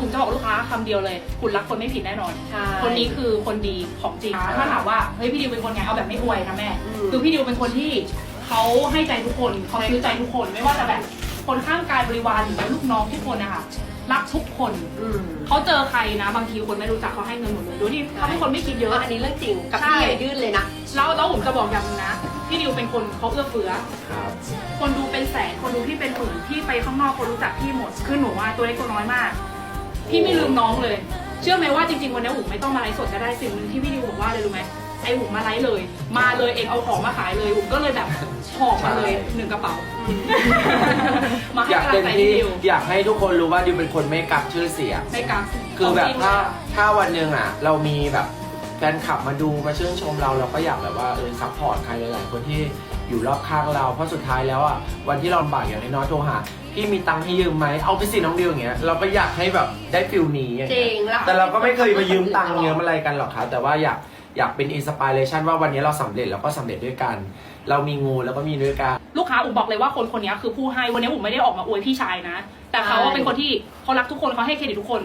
ผมจะบอกลูกค้าคำเดียวเลย คุณรักคนไม่ผิดแน่นอนใช่คนนี้คือคนดีของจริงถ้าถามว่าเฮ้ยพี่ดิวเป็นคนไงเอาแบบไม่อวยนะแม่อืมคือพี่ดิวเป็นคนที่เขาให้ใจทุกคนเขาซื้อใจทุกคนไม่ว่าจะแบบคนข้างกายบริวารหรือว่าลูกน้องทุกคนนะคะรักทุกคนอืมเขาเจอใครนะ บางทีคนไม่รู้จักเขาให้เงินหมดเลยโดยที่เขาเป็นคนไม่คิดเยเยอะอะอันนี้เรื่องจริงกับใช่พี่อย่ายื่นเลยนะแล้วแล้วผมจะบอกอย่างหนึงนะพี่ดิวเป็นคนเขาเอื้อเฟื้อครับคนดูเป็นแสนคนดูที่เป็นหมื่นที่ไปข้างนอกคนรู้จักพี่หมดคือหนูว่าตัวเล็กตัวน้อยมาก พี่ไม่ลืมน้องเลย เชื่อไหมว่าจริงๆวันนี้อุ๋มไม่ต้องมาไลฟ์สดก็ได้สิ่งหนึ่งที่พี่ดิวบอกว่าเลยรู้ไหมไออุ๋มมาไลฟ์เลย มาเลยเองเอาของมาขายเลยอุ๋มก็เลยแบบหอบมาเลยหนึ่งกระเป๋า มาให้อยากกำลัเต็งมใจที่พี่ดิวอยากให้ทุกคนรู้ว่าดิวเป็นคนไม่กักชื่อเสียง ในการคือแบบขงจริงถ้าเลยอะถ้าวันหนึ่งอะ เรามีแบบแฟนคลับมาดูมาชื่นชมเราเราก็อยากแบบว่าเออซัพพอร์ตใครหลายๆคนที่ อยู่รอบข้างเรา เพราะสุดท้ายแล้วอะวันที่เราลำบากอย่างน้อยๆโทรหาพี่มีตังค์ให้ยืมไหมเอาไปสิน้องดิวอย่างเงี้ยเราก็อยากให้แบบได้ฟิลนี้อย่างจเงี้ริยงแล้วแต่เราก็ไม่เคยมายืมตังค์ยืมอะไรกันหรอกครับแต่ว่าอยากอยากเป็นอินสปิเรชันว่าวันนี้เราสำเร็จแล้วก็สำเร็จด้วยกัน เรามีงูแล้วก็มีด้วยกัน ลูกค้าอุ๋มบอกเลยว่าคนคนนี้คือผู้ให้วันนี้อุ๋มไม่ได้ออกมาอวยพี่ชายนะ แต่เขาว่าเป็นคนที่เขารักทุกคนเขาให้เครดิตทุกคน